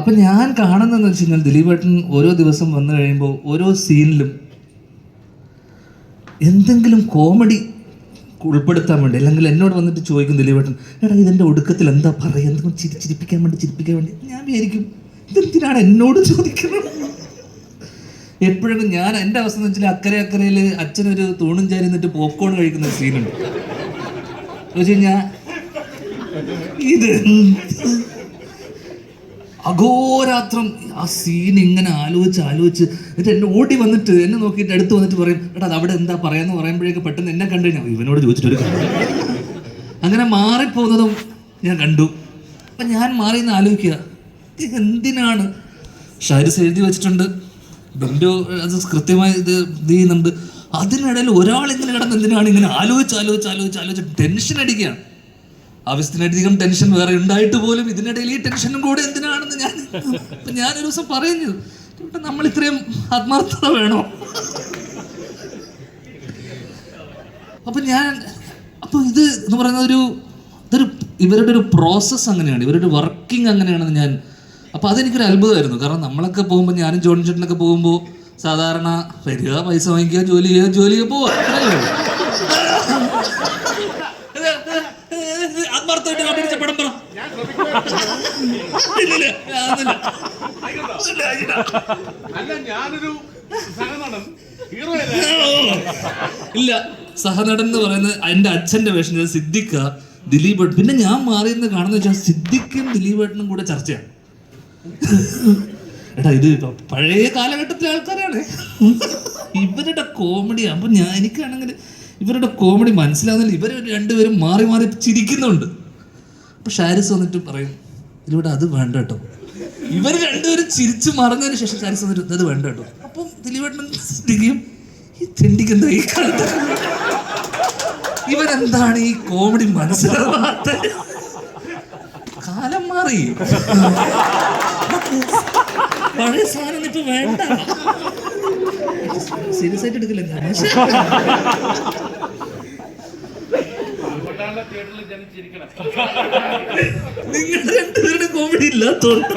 അപ്പം ഞാൻ കാണുന്നതെന്ന് വെച്ച് കഴിഞ്ഞാൽ ദിലീപ് ഏട്ടൻ ഓരോ ദിവസം വന്നു കഴിയുമ്പോൾ ഓരോ സീനിലും എന്തെങ്കിലും കോമഡി ഉൾപ്പെടുത്താൻ വേണ്ടി അല്ലെങ്കിൽ എന്നോട് വന്നിട്ട് ചോദിക്കും ദിലീപേട്ടൻ എടാ ഇതിന്റെ ഒടുക്കത്തിൽ എന്താ പറയുക? എന്തെങ്കിലും ചിരി ചിരിപ്പിക്കാൻ വേണ്ടി ചിരിപ്പിക്കാൻ വേണ്ടി? ഞാൻ വിചാരിക്കും ഇതെന്തിനാണ് എന്നോട് ചോദിക്കുന്നത്? എപ്പോഴും ഞാൻ എന്റെ അവസ്ഥ എന്ന് വെച്ചാൽ അക്കരെ അക്കരയിൽ അച്ഛനൊരു തൂണും ചാരി നിന്നിട്ട് പോപ്കോൺ കഴിക്കുന്ന സീനുണ്ട് വെച്ച് കഴിഞ്ഞാൽ ഇത് അഘോരാത്രം. ആ സീൻ ഇങ്ങനെ ആലോചിച്ച് ആലോചിച്ച് എന്നിട്ട് എന്നെ ഓടി വന്നിട്ട് എന്നെ നോക്കിയിട്ട് അടുത്ത് വന്നിട്ട് പറയും എടാ അത് അവിടെ എന്താ പറയാന്ന് പറയുമ്പോഴേക്ക് പെട്ടെന്ന് എന്നെ കണ്ടു ഞാൻ ഇവനോട് ചോദിച്ചിട്ടൊരു അങ്ങനെ മാറിപ്പോകുന്നതും ഞാൻ കണ്ടു. അപ്പം ഞാൻ മാറി എന്ന് ആലോചിക്കുക എന്തിനാണ്? ഷാരിസ് എഴുതി വെച്ചിട്ടുണ്ട്. ബെൻഡോ അത് കൃത്യമായി ഇത് ഇത് ചെയ്യുന്നുണ്ട്. അതിനിടയിൽ ഒരാൾ ഇങ്ങനെ കിടന്ന് എന്തിനാണ് ഇങ്ങനെ ആലോചിച്ച് ആലോചിച്ച് ആലോചിച്ച് ആലോചിച്ച് ടെൻഷൻ അടിക്കുകയാണ്. ആവശ്യത്തിനധികം ടെൻഷൻ വേറെ ഉണ്ടായിട്ട് പോലും ഇതിനിടയിൽ ഈ ടെൻഷനും കൂടെ എന്തിനാണെന്ന് ഞാൻ ഞാനൊരു ദിവസം പറയുന്നു. നമ്മൾ ഇത്രയും ആത്മാർത്ഥത വേണോ? അപ്പൊ ഞാൻ അപ്പൊ ഇത് എന്ന് പറയുന്ന ഒരു ഇതൊരു ഇവരുടെ ഒരു പ്രോസസ്സ് അങ്ങനെയാണ്. ഇവരുടെ വർക്കിംഗ് അങ്ങനെയാണെന്ന് ഞാൻ അപ്പൊ അതെനിക്കൊരു അത്ഭുതമായിരുന്നു. കാരണം നമ്മളൊക്കെ പോകുമ്പോൾ ഞാനും ജോൺ ചേട്ടനൊക്കെ പോകുമ്പോൾ സാധാരണ വരിക പൈസ വാങ്ങിക്കുക ജോലി ചെയ്യുക ജോലി ചെയ്യുക പോവുക. പടം പറ. അല്ല ഞാനൊരു സഹനടൻ ഹീറോ ഇല്ല സഹനടൻ എന്ന് പറയുന്നത് എന്റെ അച്ഛന്റെ വേഷം. സിദ്ദിഖ ദിലീപ്. പിന്നെ ഞാൻ മാറിയെന്ന് കാണുന്ന വെച്ചാൽ സിദ്ദിഖും ദിലീപ് ഏട്ടനും കൂടെ ചർച്ചയാണ്. എടാ ഇത് പഴയ കാലഘട്ടത്തിലെ ആൾക്കാരാണ്. ഇവരുടെ കോമഡി അപ്പൊ ഞാൻ എനിക്കാണെങ്കിൽ ഇവരുടെ കോമഡി മനസ്സിലാകുന്നില്ല ഇവർ രണ്ടുപേരും മാറി മാറി ചിരിക്കുന്നുണ്ട്. അപ്പൊ ഷാരിസ് വന്നിട്ട് പറയും ഇതിലൂടെ അത് വേണ്ട കേട്ടോ. ഇവർ രണ്ടുപേരും ചിരിച്ചു മറന്നതിന് ശേഷം ഷാരിസ് വന്നിട്ട് അത് വേണ്ട കേട്ടോ. അപ്പം ദിലീപേട്ടൻ ഈ തെണ്ടിക്ക് എന്താ ഈ കണ്ട ഇവരെന്താണ് ഈ കോമഡി മനസ്സിലാവാത്ത കാലം മാറി. പഴയ സാധനം ഇപ്പൊ വേണ്ട. സീരിയസ് ആയിട്ട് എടുക്കില്ല അതുകൊണ്ടാണ് തിയേറ്ററിൽ ജനിച്ചിരിക്കണം. നിങ്ങൾ കോമഡി ഇല്ലാത്തോണ്ട്